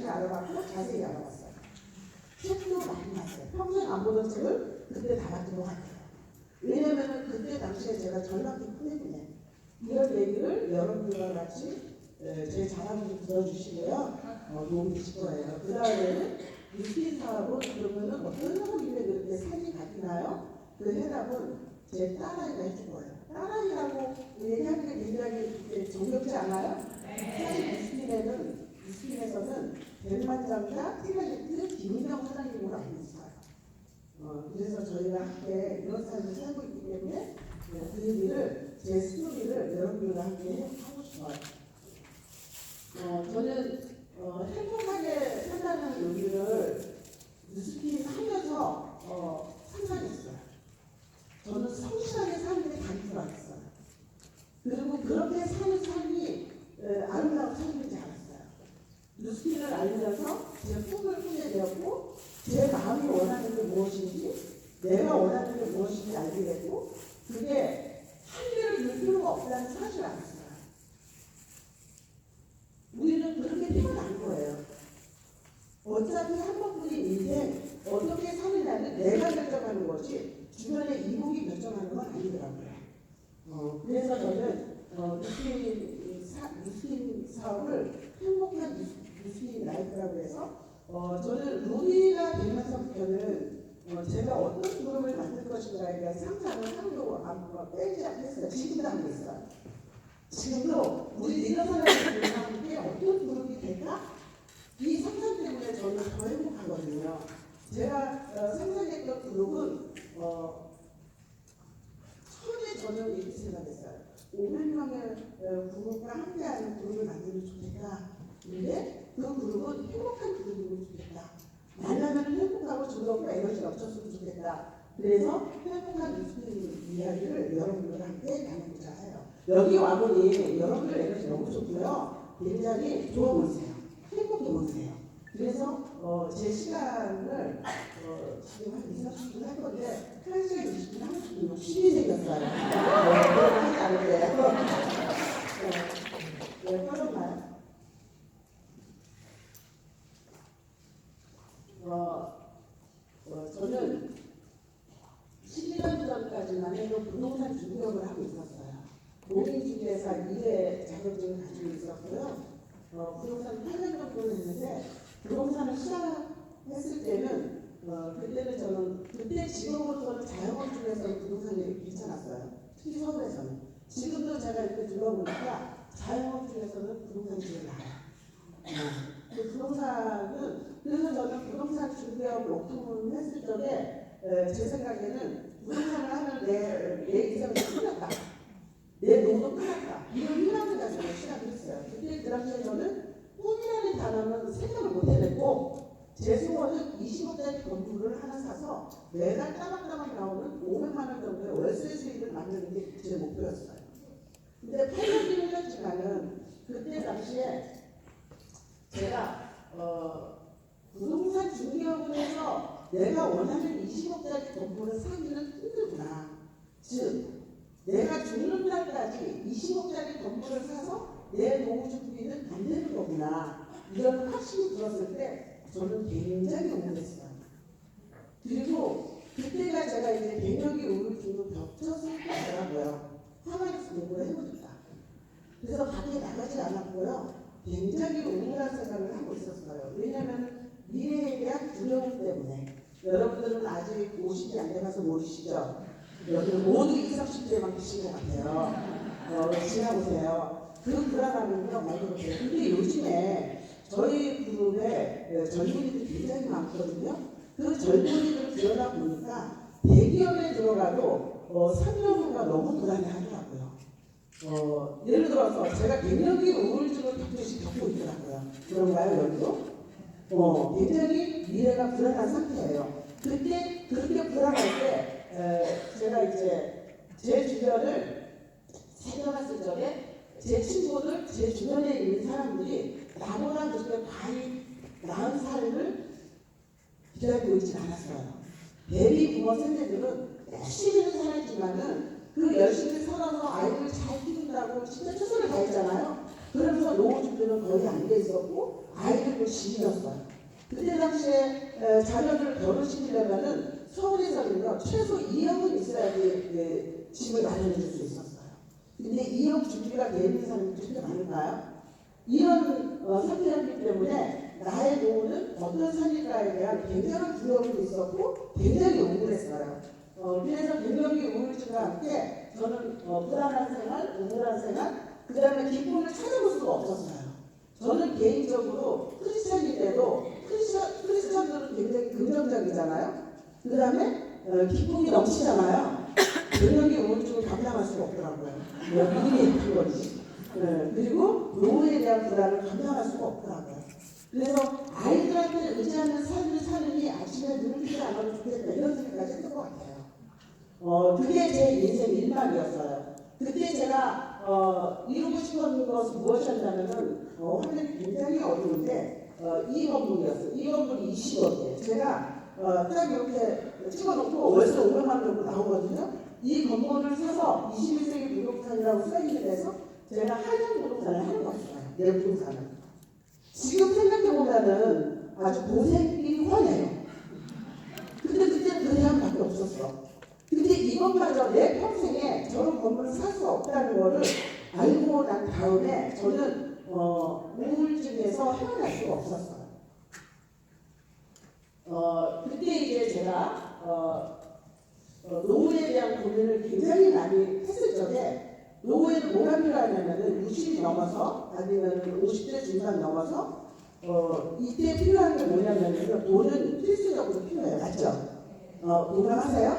열심히 알아봤고 자세히 알아봤어요. 책도 많이 봤어요. 평생 안 보던 책을 그때 다 봤던 것 같아요. 왜냐면은 그때 당시에 제가 전략기 때문에 이런 얘기를 여러분들과 같이 에, 제 자랑 좀 들어주시고요. 어, 도움이 되실 거예요. 그 다음에는 유스킨 사업은 그러면은 어떤 사람인데 그렇게 삶이 바뀌나요? 그 해답은 제 딸아이가 해준 거예요. 딸아이라고 얘기하기가 굉장히 이렇게 정겹지 않아요? 사실 유스킨에는 유스킨에서는 백만장자 티라리트 김은경 사장님으로 알고 있어요. 어, 그래서 저희가 함께 이런 삶을 살고 있기 때문에 어, 그 얘기를 제 스토리를 여러분들과 함께 하고 싶어요. 어, 저는 어, 행복하게 산다는 의미를 뉴스킨 하면서 어, 상상했어요. 저는 성실하게 사는 게 답인 줄 알았어요. 그리고 그렇게 사는 삶이 에, 아름다운 삶인지 알았어요. 뉴스킨을 알면서 제 꿈을 꾸게 되었고 제 마음이 원하는 게 무엇인지 내가 원하는 게 무엇인지 알게 됐고 그게 한계를 둘 필요가 없다는 사실을 알았어요. 우리는 그렇게 태어난 거예요. 어차피 한 번뿐인 인생 어떻게 사느냐는 내가 결정하는 것이 주변의 이목이 결정하는 건 아니더라고요. 어, 그래서 저는 어, 유스킨 사, 유스킨 사업을 행복한 유스- 유스킨 라이프라고 해서 어, 저는 루비가 되면서부터는 어, 제가 어떤 그룹을 만들 것인가에 대한 상상을 하려고 안 빼지 않겠어요. 지금도 하고 있어요. 지금도 우리 리더사람들이 함께 어떤 그룹이 될까? 이 상상 때문에 저는 더 행복하거든요. 제가 어, 상상했던 그룹은 어, 처음에 저는 이렇게 생각했어요. 500명의 어, 그룹과 함께하는 그룹을 만들면 좋겠다. 근데 그 그룹은 행복한 그룹이면 좋겠다. 만나면 행복하고 즐겁고 에너지 넘쳤으면 좋겠다. 그래서 행복한 뉴스 이야기를 여러분들과 함께 나누고자 해요. 여기 와보니 여러분들 에너지 너무 좋고요. 굉장히 좋아 보이세요. 행복해 보이세요. 그래서 어, 제 시간을 어, 지금 한 2, 30분 할 건데 1시간 20분 하고 싶으면 힘이 생겼어요. 네, 그렇게 하지 않을게요. 네, 네, 떨었나요? 어, 어, 저는 12년 전까지만 해도 부동산 중개업을 하고 있었어요. 공인중개사 2회 자격증을 가지고 있었고요. 어, 부동산 8년 정도 했는데 부동산을 시작했을 때는 어, 그때는 저는 그때 지금부터는 자영업 중에서는 부동산이 괜찮았어요. 특히 서울에서는. 지금도 제가 이렇게 둘러보니까 자영업 중에서는 부동산이 제일 나아요. 어, 그 부동산은 그래서 저는 부동산 중개업 오픈을 했을 적에 에, 제 생각에는 부동산을 하면 내, 내 인생이 끝났다. 내 노도 끝났다. 이런 희망을 가지고 시작을 했어요. 그때 그 당시에 저는 꿈이라는 단어는 생각을 못 소원은 20억짜리 건물을 하나 사서 매달 따박따박 나오는 500만 원 정도의 월세 수익을 만드는 게 제 목표였어요. 근데 8년 뒤를 했지만은 그때 당시에 제가 어, 부동산 중개업을 해서 내가 원하는 20억짜리 건물을 사기는 힘들구나. 즉 내가 죽는 날까지 20억짜리 건물을 사서 내 노후주기는 안 되는 거구나. 이런 확신이 들었을 때 저는 굉장히 우울했어요. 그리고 그때가 제가 이제 갱년기 우울증을 겹쳐서 하더라고요. 하와이에서 공부를 해보니까. 그래서 밖에 나가지 않았고요. 굉장히 우울한 생각을 하고 있었어요. 왜냐하면 미래에 대한 두려움 때문에. 여러분들은 아직 50이 안 돼가서 모르시죠? 여기는 모두 20, 30대만 계신 것 같아요. 어, 지나보세요. 그 불안함은요, 말 그대로. 근데 요즘에 저희 그룹에 어, 젊은이들이 굉장히 많거든요. 그 젊은이들 들여다 보니까 대기업에 들어가도 어, 상여부가 너무 불안해 하더라고요. 어, 예를 들어서 제가 갱년기 우울증을 가끔씩 겪고 있더라고요. 그런가요, 여기도? 어, 굉장히 미래가 불안한 상태예요. 그때 그렇게 불안할 때 에, 제가 이제 제 주변을 살펴봤을 적에 제 친구들, 제 주변에 있는 사람들이 나보다 그렇게 많이 나은 삶을 기다리고 있진 않았어요. 베비 부모 세대들은 열심히는 살았지만은 그 열심히 살아서 아이를 잘 키운다고 진짜 최선을 다했잖아요. 그러면서 노후주들은 거의 안 돼 있었고 아이들도 집이었어요. 그때 당시에 에, 자녀를 결혼시키려면은 서울에서는요 최소 2억은 있어야지 에, 집을 마련해 줄 수 있었어요. 근데 2억 준비가 돼 있는 사람이 그렇게 많을까요? 이런 어, 상태였기 때문에 나의 노후는 어떤 살릴까에 대한 굉장한 두려움도 있었고 굉장히 우울했어요. 어, 그래서 갱년기 우울증과 함께 저는 어, 불안한 생활, 우울한 생활, 그 다음에 기쁨을 찾아볼 수가 없었어요. 저는 개인적으로 크리스찬인데도 크리스찬, 크리스찬들은 굉장히 긍정적이잖아요. 그 다음에 어, 기쁨이 넘치잖아요. 갱년기 우울증을 감당할 수가 없더라고요. 뭐 믿음이 있는 거지. 네, 그리고 노후에 대한 불안을 감당할 수가 없더라고요. 그래서 아이들한테 의지하는 삶을 사느니 아침에 눈을 뜨지 않아도 좋겠다 이런 생각까지 했던 것 같아요. 어, 그게 제 인생 일막이었어요. 그때 제가 어, 이루고 싶었던 것은 무엇이었냐면은 어, 화면이 굉장히 어려운데 어, 이 건물이었어요. 이 건물이 20억이에요. 제가 어, 딱 이렇게 찍어놓고 월세 500만 원 정도 나오거든요. 이 건물을 사서 21세기 부동산이라고 써있는 데서 제가 한양 부동산을 하는 거였어요. 내 부동산을. 지금 생각해보면은 아주 고생이 훤해요. 근데 그때는 그 생각밖에 없었어. 근데 이것마저 내 평생에 저런 건물을 살 수 없다는 거를 알고 난 다음에 저는 어, 우울증에서 헤어날 수가 없었어요. 어, 그때 이제 제가 어, 어, 노후에 대한 고민을 굉장히 많이 했을 적에 노후에는 뭐가 필요하냐면은 60이 넘어서 아니면 50대 중반 넘어서 어, 이때 필요한 게 뭐냐면요 돈은 필수적으로 필요해요. 맞죠? 어, 공감하세요?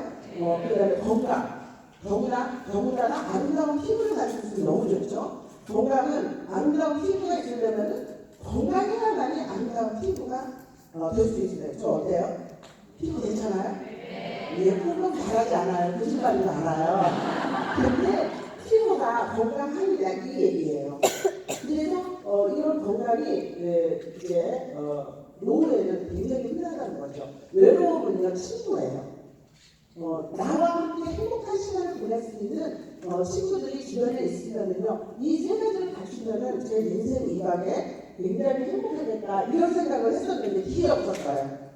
어, 그 다음에 건강. 더구나, 더구나 아름다운 피부를 가질 수 있으면 너무 좋죠. 건강은 아름다운 피부가 있으려면은 건강해야만이 아름다운 피부가 어, 될 수 있어요. 저 어때요? 피부 괜찮아요? 예, 폭은 바라지 않아요. 거짓말인 거 알아요. 근데 피부가 건강합니다. 이 얘기예요. 그래서 어, 이런 건강이 예, 이제 어, 노후에는 굉장히 흔하다는 거죠. 외로움은요 친구예요. 어, 나와 함께 행복한 시간을 보낼 수 있는 어, 친구들이 주변에 있으면은요 이 세 가지를 갖추면은 제 인생 이방에 굉장히 행복하겠다 이런 생각을 했었는데 기회 없었어요.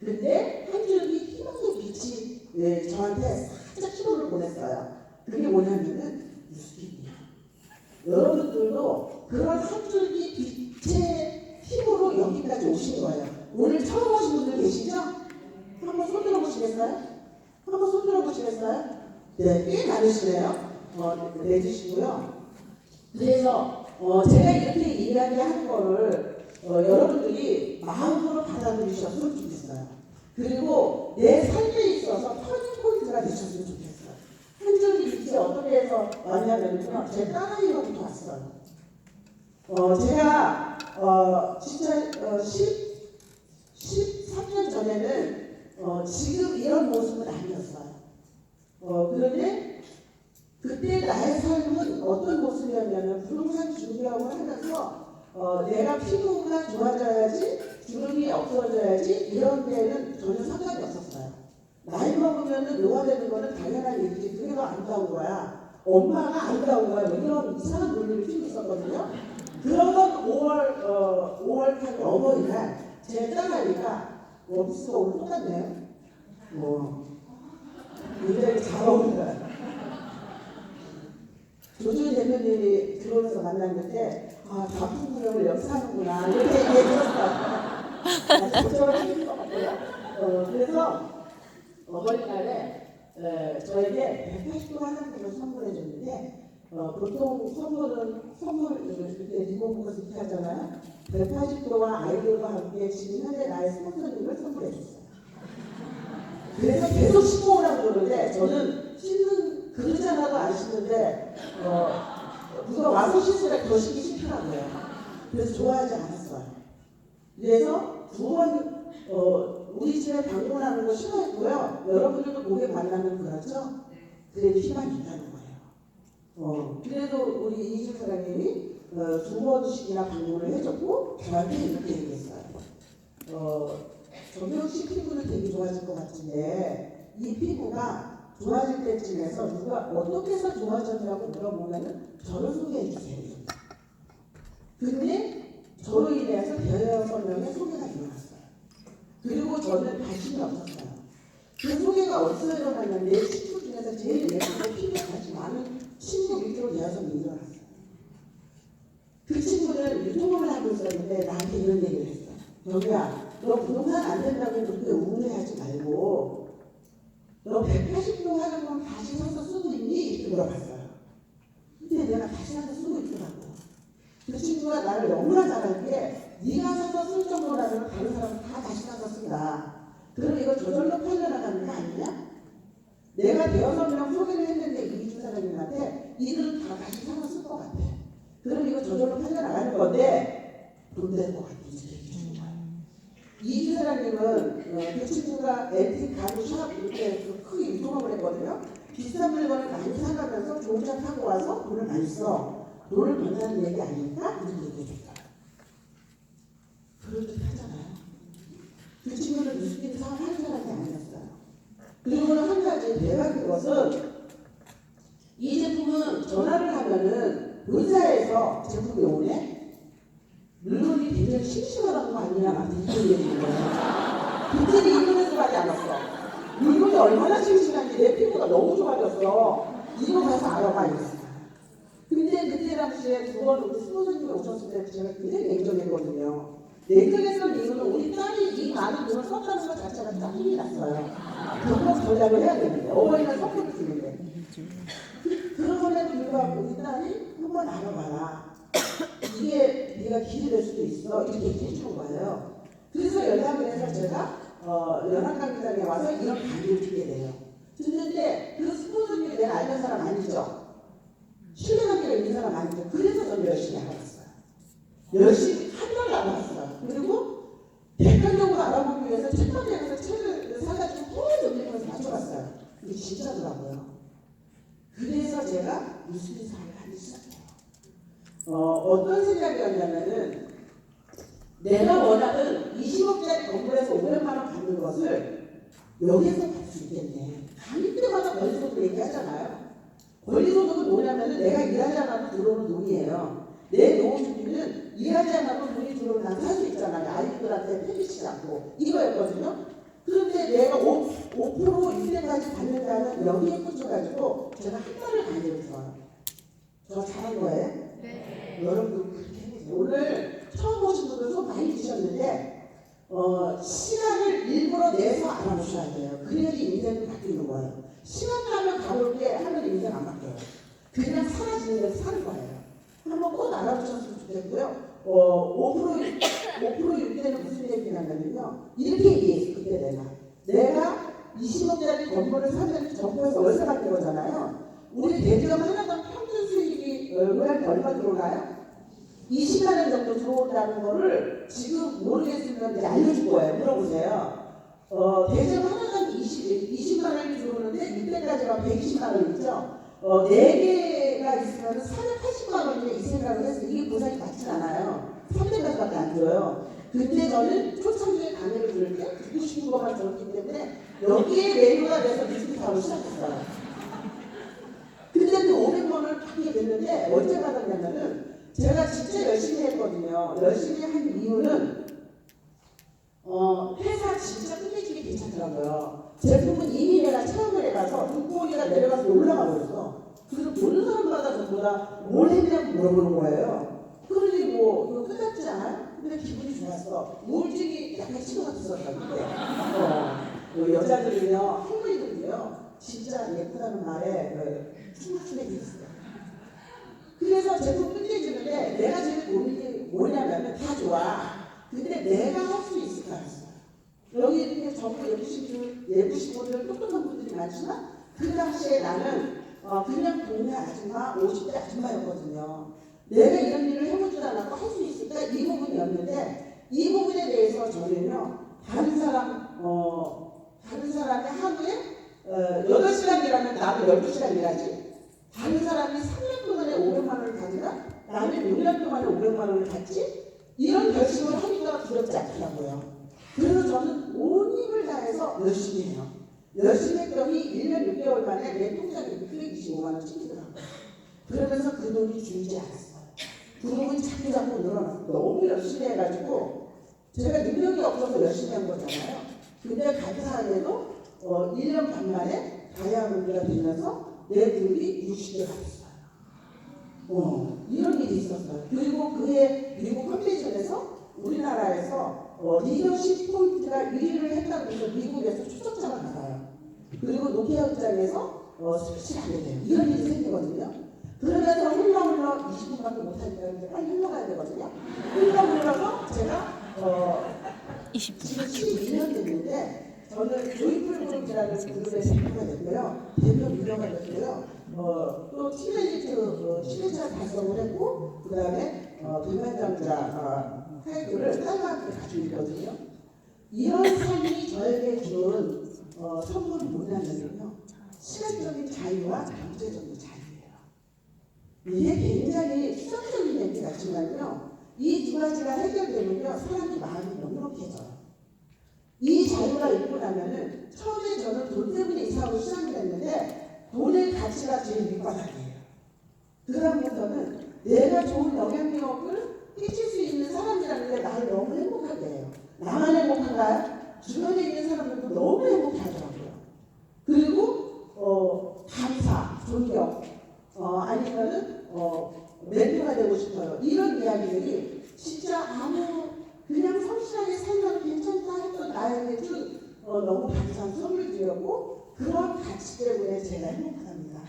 근데 한 줄기 희망의 빛이 예, 저한테 살짝 희망을 보냈어요. 그게 뭐냐면은 뉴스픽이에요. 여러분들도 그런 한 줄기 빛의 힘으로 여기까지 오신 거예요. 오늘 처음 오신 분들 계시죠? 한번 손 들어보시겠어요? 한번 손 들어보시겠어요? 네, 꽤 많으시네요. 어, 내주시고요. 그래서 어, 제가 이렇게 이야기하는 거를 어, 여러분들이 마음으로 받아들이셨으면 좋겠어요. 그리고 내 삶에 있어서 터닝 포인트가 되셨으면 좋겠어요. 빛이 어떻게 해서 왔냐면요. 제 딸아이로부터 왔어요. 어, 제가 어, 진짜 어, 10, 13년 전에는 어, 지금 이런 모습은 아니었어요. 어, 그런데 그때 나의 삶은 어떤 모습이었냐면 부동산 준비하고 하면서 어, 내가 피부가 좋아져야지 주름이 없어져야지 이런 데는 전혀 상관이 없었어요. 먹으면 노화되는 거는 당연한 얘기지 그게 더 아름다운 거야. 엄마가 아름다운 거야. 뭐 이런 이상한 논리를 피우고 있었거든요. 그러던 5월 어, 5월 8일 어버이날 제 딸아이가 원피스가 오늘 똑같네요. 뭐 굉장히 잘 어울려요. 조준 대표님이 들어오면서 만났는데 아 바쁜 구역을 여기 사는구나 이렇게 얘기했어요. 적절한 얘기인 것 같고요. 어, 그래서 어버이날에 에, 저에게 180도 화장품을 선물해 줬는데 어, 보통 선물은 선물 그때 리모컨 이렇게 하잖아요. 180도와 아이들과 함께 지금 현재 나의 스폰서님을 선물해 줬어요. 그래서 계속 씻고 오라고 그러는데 저는 씻는 그릇 하나도 안 씻는데 어, 누가 와서 씻으라 더 씻기 싫더라고요. 그래서 좋아하지 않았어요. 그래서 두번 어, 우리 집에 방문하는 거 싫어했고요. 여러분들도 목에 만나면 그렇죠? 그래도 희망이 있다는 거예요. 어, 그래도 우리 이희준 사장님이 어, 두 번씩이나 방문을 해줬고 저한테 이렇게 얘기했어요. 어, 정경 씨 피부는 되게 좋아질 것 같은데 이 피부가 좋아질 때쯤에서 누가 어떻게 해서 좋아졌냐고 물어보면은 저를 소개해 주세요. 근데 저로 인해서 대여섯 명의 소개가 일어났어요. 그리고 저는 관심이 없었어요. 그 소개가 어디서 일어났는데 친구 중에서 제일 예쁘고 피부가 같이 많은 친구 밑으로 명이 일어났어요. 그 친구는 유튜브를 하고 있었는데 나한테 이런 얘기를 했어. 여기야, 너 부동산 안 된다고 그렇게 우울해하지 말고 너 180도 하는 건 다시 서서 쓰고 있니? 이렇게 물어봤어요. 근데 내가 다시 서서 쓰고 있더라고. 그 친구가 나를 너무나 잘한 게 네가 서서 쓸 정도라면 다른 사람은 다 다시 서서 쓴다. 그럼 이거 저절로 팔려나가는 거 아니냐? 내가 대여섯 명 소개를 했는데 이주 사장님한테 이들은 다 다시 사서 쓸 것 같아. 그럼 이거 저절로 팔려나가는 건데 돈될것 같아. 이렇게 얘기해 주는 거야. 이주 사장님은 어, 그 친구가 앤틱 가구 샵 이렇게 그 크게 유통업을 했거든요. 비싼 물건을 많이 사가면서 좋은 차 타고 와서 돈을 많이 써. 돈을 번다는 얘기? 이렇게 얘기해 줬어요. 그럴듯 하잖아요. 그 친구는 뉴스팀 사업하는 사람이 아니었어요. 그리고는 한 가지 대박인 것은 이 제품은 전화를 하면은 본사에서 제품이 오네? 물건이 굉장히 싱싱하다는 거 아니냐? 막 이렇게 얘기하는 거예요. 그때는 인터넷으로밖에 안 왔어. 물건이 얼마나 싱싱한지 내 피부가 너무 좋아졌어. 이거 가서 알아봐 이랬어요. 근데 그때 당시에 두 번 우리 스포츠님이 오셨을 때 제가 굉장히 냉정했거든요. 냉정했던 이유는 우리 딸이 이 많은 돈을 썼다는 것 자체가 딱 힘이 났어요. 그거 전략을 해야 되는데 어머니가 선물을 주는데 그러면에도 불구하고 우리 딸이 한 번 알아봐라. 이게 네가 길이 될 수도 있어. 이렇게 얘기해 준 거예요. 그래서 연락을 해서 제가 어, 연합강의장에 와서 이런 강의를 듣게 돼요. 듣는데 그 스포츠님이 내가 알던 사람 아니죠? 사람 아니죠? 그래서 저는 열심히 알아봤어요. 열심히 한 달을 알아봤어요. 그리고 객관적으로 알아보기 위해서 책방에서 책을 사가지고 읽으면서 맞춰봤어요. 이게 진짜더라고요. 그래서 제가 무슨 사업을 하기 시작해요. 어, 어떤 생각이었냐면은 내가 원하는 20억짜리 건물에서 500만 원 받는 것을 여기에서 받을 수 있겠네. 강의 때마다 권리소득 얘기하잖아요. 권리소득은 뭐냐면은 내가 일하지 않아도 들어오는 돈이에요. 내 노후주기는 일하지 않아도 돈이 들어오면 난살수 있잖아 요. 아이들한테 폐기치지 않고 이거였거든요. 그런데 내가 5, 5% 이때까지 받는다는 여기에 꽂혀가지고 제가 한 달을 강의를 들어요. 저 잘한 거예요? 네. 여러분도 그렇게 해보세요. 오늘 처음 오신 분들 좀 많이 드셨는데 어, 시간을 일부러 내서 알아보셔야 돼요. 그래야지 인생이 바뀌는 거예요. 시간 가면 가볼 게 하면 인생 안 바뀌어요. 그냥 사라지는 대로 사는 거예요. 한번 꼭 알아보셨으면 좋겠고요. 어, 5% 5% 6대는 무슨 얘기냐면요. 이렇게 얘기했어 그때 내가. 내가 20억짜리 건물을 사면 정부에서 월세 받는 거잖아요. 우리 대기업 하나당 평균 수익이 월급에 얼마 들어오나요? 20만 원 정도 들어온다는 거를 지금 모르겠으면 이제 알려줄 거예요. 물어보세요. 어, 대기업 하나당 20, 20만 원이 들어오는데 이때까지가 120만 원이죠. 어, 4개가 있으면 480만 원이네 이 생각을 해서 이게 보상이 맞진 않아요. 3대가지밖에 안 들어요. 근데 저는 초창기에 강의를 들을 때 듣고 싶은 것만 들었기 때문에 여기에 메뉴가 돼서 사업을 시작했어요. 근데 그 500만 원을 받게 됐는데 언제 받았냐면은 제가 진짜 열심히 했거든요. 열심히 한 이유는 어, 회사 진짜 끝내주기 괜찮더라고요. 제품은 이미 내가 체험을 해가서 눈꼬리가 내려가서 올라가 버렸어. 그래서 보는 사람마다 전부 다뭘 했냐고 물어보는 거예요. 그러니 뭐 이거 끝났지 않아요? 근데 기분이 좋았어. 우울증이 약간 그때. 어, 뭐 여자들은요 할머니들은요 진짜 예쁘다는 말에 그 충분히 있어요. 그래서 제품 끝내주는데 내가 제일 고민이 뭐냐면 다 좋아. 근데 내가 할 수 있을까. 여기 이렇게 전부 예쁘신 분, 예쁘신 분들, 똑똑한 분들이 많지만 그 당시에 나는 어, 그냥 동네 아줌마, 50대 아줌마였거든요. 내가 이런 일을 해보지도 않았고 할 수 있을까 이 부분이었는데 이 부분에 대해서 저는요 다른 사람 어 다른 사람이 하루에 어, 8시간 일하면 나도 12시간 일하지 다른 사람이 3년 동안에 500만 원을 가지나 나는 6년 동안에 500만 원을 갖지 이런 결심을 하기가 두렵지 않더라고요. 그래서 저는 온 힘을 다해서 열심히 해요. 열심히 했더니 1년 6개월 만에 내 통장에 625만 원 찍히더라고요. 그러면서 그 돈이 줄지 않았어요. 그룹이 자꾸 자꾸 늘어났어. 너무 열심히 해가지고 제가 능력이 없어서 열심히 한 거잖아요. 근데 감사하게도 어, 1년 반 만에 다이아몬드가 되면서 내 그룹이 60개 갔어요. 어, 이런 일이 있었어요. 그리고 그해 미국 컨벤션에서 우리나라에서 어, 리더십 포인트가 1위를 했다고 해서 미국에서 초청장을 받아요. 그리고 노키아 극장에서 어, 스피치를 하게 돼요. 이런 일이 생기거든요. 그러면서 흘러 흘러 20분밖에 못하니까 이제 빨리 흘러가야 되거든요. 흘러 흘러서 제가 어, 20분. 지금 12년 됐는데 저는 조이풀 그룹이라는 그룹의 대표가 됐고요. 대표 유명가 됐고요. 어, 또 티베리트 어, 10회차 달성을 했고 그 다음에 어, 백만장자 어, 타이틀을 딸마한테 가지고 있거든요. 이런 삶이 저에게 준 어, 선물이 뭐냐면요. 시간적인 자유와 경제적인 자유예요. 이게 굉장히 수학적인 얘기 같지만요. 이 두 가지가 해결되면요. 사람이 마음이 넉넉해져요. 이 자유가 있고 나면은 처음에 저는 돈 때문에 이사하고 시작을 했는데 돈의 가치가 제일 밑바닥이에요. 그다음부터는 내가 좋은 영향력을 끼칠 수 있는 사람이라는 게 나를 너무 행복하게 해요. 나만 행복한가요? 주변에 있는 사람들도 너무 행복하더라고요. 그리고 어, 감사, 존경, 어, 아니면은 어, 멘토가 되고 싶어요. 이런 이야기들이 진짜 아무 그냥 성실하게 살면 괜찮다 했던 나에게 너무 감사한 선물들이었고 그런 가치 때문에 제가 행복합니다.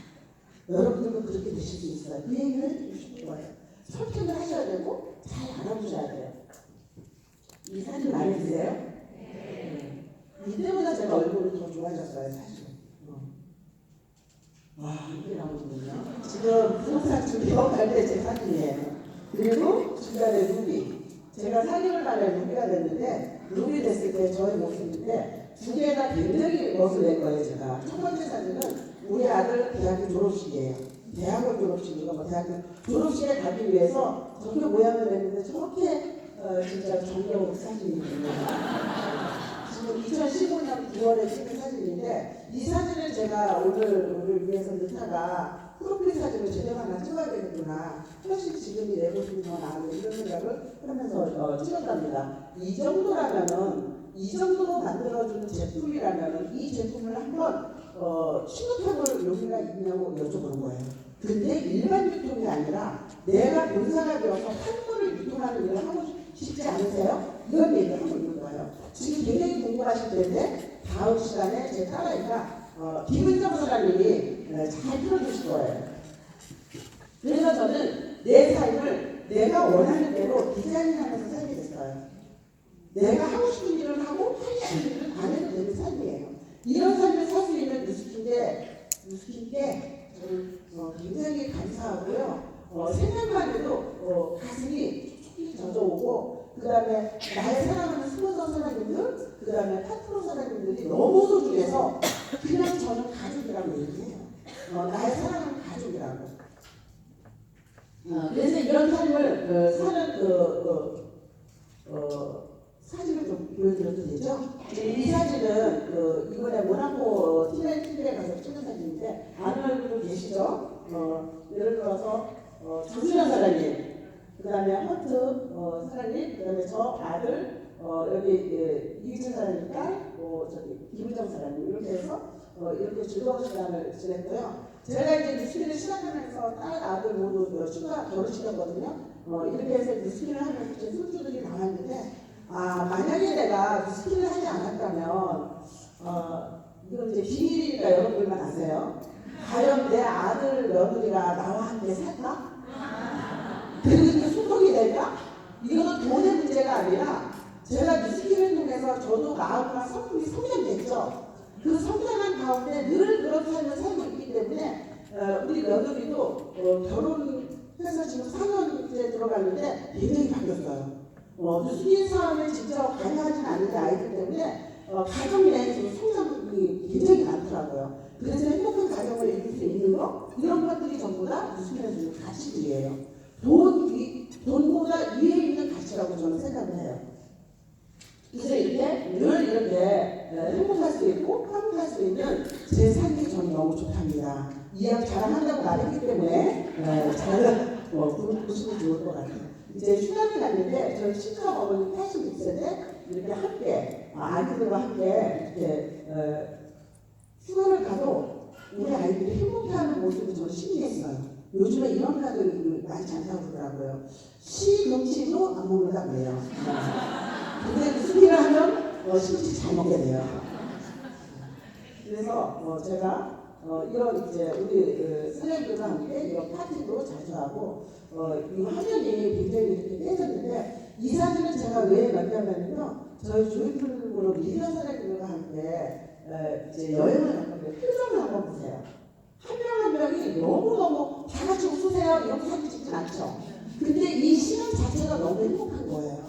여러분들도 그렇게 되실 수 있어요. 그 얘기를 해드리고 거예요. 선택을 하셔야 되고 잘 알아보셔야 돼요. 이 사진 마음에 드세요? 네. 이때보다 제가 얼굴이 더 좋아졌어요, 사실. 어. 와, 이게 나오는군요. 지금 부동산 준비할 때제 사진이에요. 그리고 중간에 루비. 제가 4개월 만에 루비가 됐는데, 루비 됐을 때 저의 모습인데, 두 개가 굉장히 멋을 낸 거예요, 제가. 첫 번째 사진은 우리 아들 대학교 졸업식이에요. 대학원 졸업식이고, 뭐 대학교 졸업식에 가기 위해서 저렇게 모양을 냈는데, 저렇게 어, 진짜 정겨운 사진이거든요. 지금 2015년 9월에 찍은 사진인데 이 사진을 제가 오늘 오늘 위해서 넣다가 프로필 사진을 제대로 하나 찍어야 되겠구나. 훨씬 지금이 내 모습이 더 나은데 이런 생각을 하면서 어, 찍었답니다. 이 정도라면은 이 정도로 만들어주는 제품이라면은 이 제품을 한번 어, 취급해볼 용의가 있냐고 여쭤보는 거예요. 근데 일반 유통이 아니라 내가 본사가 되어서 판물을 유통하는 일을 하고 싶지 않으세요? 이런 얘기를 하고 있는 거예요. 지금 굉장히 궁금하실 텐데 다음 시간에 제 딸아이가 어, 김은정 소장님이 네, 잘 들어주실 거예요. 그래서 저는 내 삶을 내가 원하는 대로 디자인하면서 살게 됐어요. 내가 하고 싶은 일을 하고 하기 싫은 일을 안 해도 되는 삶이에요. 이런 삶을 살 수 있는 뉴스킨데 뉴스킨데 저는 어, 굉장히 감사하고요. 어, 생각만 해도 어, 가슴이 촉촉히 젖어오고 그 다음에 나의 사랑하는 스폰서 사장님들 그 다음에 파트너 사장님들이 너무 소중해서 그냥 저는 가족이라고 얘기해요. 어, 나의 사랑하는 가족이라고. 어, 그래서 이런 삶을 어, 사는 그, 그 어, 사진을 좀 보여드려도 되죠? 이 사진은 그 이번에 모나코 티베 TV에 가서 찍은 사진인데 아는 얼굴도 계시죠? 어, 예를 들어서 어, 장수현 사장님, 그 다음에 허트 어, 사장님, 그 다음에 저 아들, 어, 여기 예, 이기철 사장님 딸, 어, 저기 김은정 사장님 이렇게 해서 어, 이렇게 즐거운 시간을 지냈고요. 제가 이제 뉴스를 시작하면서 딸 아들 모두 어, 휴가 결혼시켰거든요. 어, 이렇게 해서 뉴스를 하면서 제 손주들이 나왔는데 아 만약에 내가 뉴스를 하지 않았다면 어, 이건 이제 비밀이니까 여러분들만 아세요. 과연 내 아들 며느리가 나와 함께 살까? 그리고 소통이 될까? 이거는 돈의 문제가 아니라 제가 뉴스키를 통해서 저도 마음과 성품이 성장됐죠. 그 성장한 가운데 늘 그런 삶을 살고 있기 때문에 어, 우리 며느리도 어, 결혼해서 지금 4년째 들어갔는데 굉장히 바뀌었어요. 어, 뉴스키 사업에 직접 관여하진 않는데 아이들 때문에 어, 가정 내에서 성장이 굉장히 많더라고요. 그래서 행복한 가정을 이룰 수 있는 거 이런 것들이 전부 다 뉴스키에서 주는 가치들이에요. 돈 위, 돈보다 위에 있는 가치라고 저는 생각을 해요. 그래서 이렇게 늘 이렇게 에, 행복할 수 있고 화목할 수 있는 제 삶이 저는 너무 좋답니다. 이야기 자랑한다고 말했기 때문에 에, 잘 어, 보- 보시면 좋을 것 같아요. 이제 휴가를 갔는데 저희 친정 어머니 86세인데 이렇게 함께 아, 아기들과 함께 이렇게 어, 휴가를 가도 우리 아이들이 행복해하는 모습이 저는 신기했어요. 요즘에 이런 가족이 많지 않다고 그러더라고요. 시금치도 안 먹는다고 해요. 근데 무슨 일을 하면 어, 시금치 잘 먹게 돼요. 그래서 어, 제가 어, 이런 이제 우리 어, 선생님들과 함께 이런 파티도 자주 하고 어, 이 화면이 굉장히 이렇게 떼졌는데 이 사진은 제가 왜 만나냐면요 저희 조이풀 그룹 리더 선생님들과 함께 어, 이제 여행을 갈 건데 표정을 한번 보세요. 한 명 한 명이 너무너무 다 같이 웃으세요 이렇게 사진 찍진 않죠. 근데 이 시간 자체가 너무 행복한 거예요.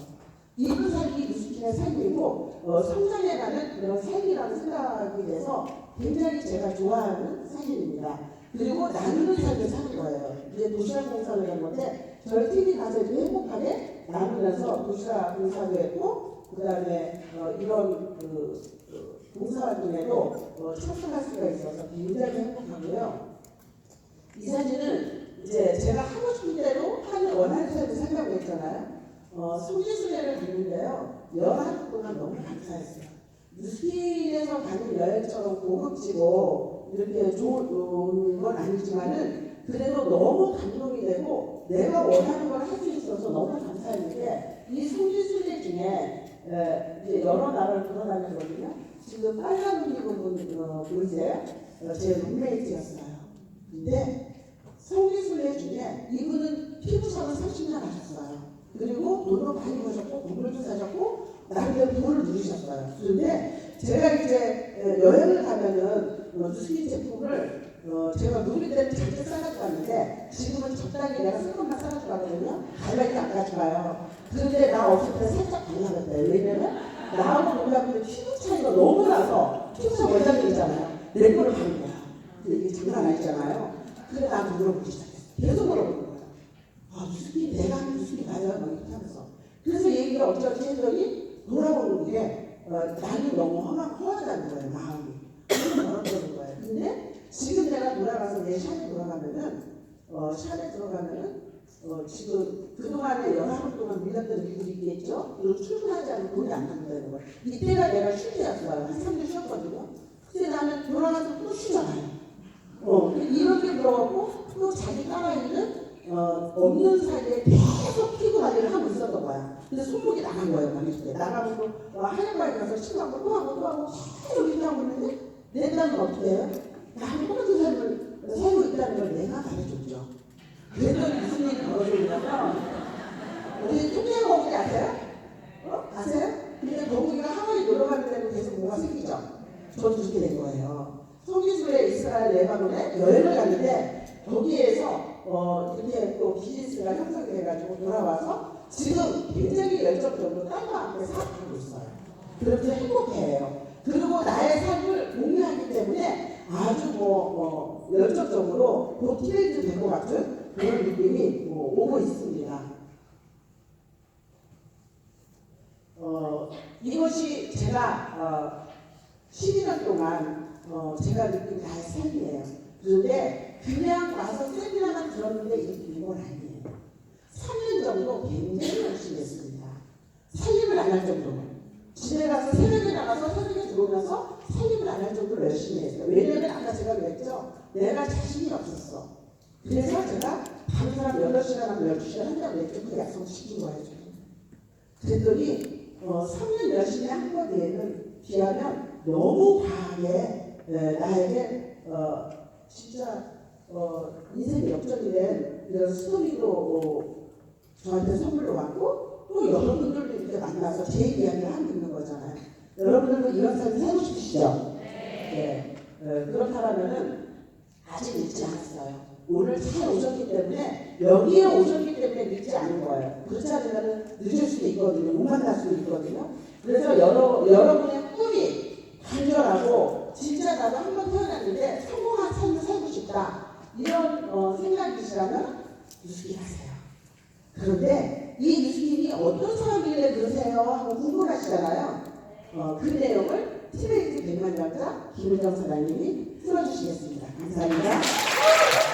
이분 삶이 유스킨의 삶이고 어, 성장해가는 그런 삶이라는 생각이 돼서 굉장히 제가 좋아하는 사진입니다. 그리고 나누는 삶을 사는 거예요. 이제 도시락 공사를 한 건데 저희 팀이 이렇게 행복하게 나누면서 도시락 공사도 했고 그 다음에 어, 이런 그, 그 봉사활동에도 어, 참석할 수가 있어서 굉장히 행복하고요. 이 사진은 이제 제가 하고 싶은 대로 하는 원하는 삶을 살려고 했잖아요. 어, 성지순례를 갔는데요. 열한 동안 너무 감사했어요. 뉴스킨에서 가는 여행처럼 고급지고 이렇게 좋은 건 아니지만은 그래도 너무 감동이 되고 내가 원하는 걸 할 수 있어서 너무 감사했는데 이 성지순례 중에 에, 이제 여러 나라를 돌아다녔거든요. 지금 빨간 옷 입은 분 어, 보이세요? 어, 제 룸메이트였어요. 근데 성지순례 중에 이분은 피부성을 30년 하셨어요. 그리고 돈도 많이 버셨고 건물도 사셨고 나름대로 돈을 누리셨어요. 그런데 제가 이제 에, 여행을 가면은 어, 뉴스킨 제품을 어, 제가 누릴 때는 잔뜩 싸가지고 갔는데 지금은 적당히 내가 쓴 것만 싸가지고 가거든요. 갈라지 안 가져가요. 그런데 나 없을 때 살짝 달라졌대요. 왜냐면 나하고 놀라면 피부 차이가 너무 나서 피부가 원장님이잖아요. 내 거를 가는 거야. 근데 이게 장난 아니잖아요. 그래 나한테 물어보기 시작했어. 계속 물어보는 거야. 아, 무슨 내가 하는 무슨 맞아요? 막 이렇게 하면서. 그래서 얘기가 어쩌지 했더니 돌아보는 게 어, 나는 너무 험하, 허하다는 거예요, 마음이. 그런 거예요. 근데 지금 내가 돌아가서 내 샵에 돌아가면은 어, 샵에 들어가면은 어, 지금 그동안에 열하루 동안 밀렸던 일들이 있겠죠? 그리고 출근하지 않으면 돈이 안 나온다는 거예요. 이때가 내가 휴지였어요. 한 3주 쉬었거든요. 근데 나는 돌아가서 또 쉬잖아요. 어, 이렇게 물어갖고 또 자기 따라있는 어, 없는 사이에 계속 피부 관리를 하고 있었던 거야. 근데 손목이 나간 거예요. 나가면 또 어, 하늘바에 가서 신고하고 또 하고 또 하고 계속 이렇게 하고 있는데 내 딴은 어떻게 해요? 나는 똑같은 삶을 살고 있다는 걸 내가 말해줬죠. 그랬더니 무슨 일이 벌어졌냐면 우리 통영 거북이 아세요? 어? 아세요? 근데 거북이가 하와이 놀러 가는데도 계속 뭐가 생기죠? 저도 그렇게 된 거예요. 성지순례 이스라엘 레바논에 여행을 갔는데 거기에서 어, 이렇게 또 비즈니스가 형성이 돼가지고 돌아와서 지금 굉장히 열정적으로 딸과 함께 사업하고 있어요. 그렇게 행복해해요. 그리고 나의 삶을 공유하기 때문에 아주 뭐, 뭐 열정적으로 곧 트레이드 된것 같은 그런 느낌이 뭐 오고 있습니다. 어, 이것이 제가 어, 12년 동안 어, 제가 느낀 나의 삶이에요. 그런데 그냥 와서 세미나만 들었는데 이렇게 된건 아니에요. 3년 정도 굉장히 열심히 했습니다. 살림을 안 할 정도로. 집에 가서 새벽에 나가서 새벽에 들어오면서 살림을 안 할 정도로 열심히 했어요. 왜냐면 아까 제가 그랬죠. 내가 자신이 없었어. 그래서 제가 다른 사람 8시간 하고 12시간 한다고 했죠. 그 약속을 지킨 거예요. 그랬더니 어, 3년 열심히 한 거에 비하면 너무 과하게 에, 나에게 어, 진짜 어, 인생의 역전이 된 이런 스토리도 어, 저한테 선물로 왔고 또 여러분들도 이렇게 만나서 제 이야기를 하고 있는 거잖아요. 여러분들도 이런 삶 살고 싶으시죠? 네. 에, 그렇다면은 아직 늦지 않았어요. 오늘 잘 오셨기 때문에 여기에 오셨기 때문에 늦지 않은 거예요. 그렇지 않으면 늦을 수도 있거든요. 못 만날 수도 있거든요. 그래서 여러, 여러분의 꿈이 간절하고 진짜 나도 한 번 태어났는데 성공한 삶을 살고 싶다. 이런 어, 생각이시라면 뉴스kin 하세요. 그런데 이 뉴스킨이 어떤 사람이길래 그러세요? 하고 궁금하시잖아요. 어, 그 내용을 티베이트 백만장자 김은정 사장님이 풀어주시겠습니다. 감사합니다.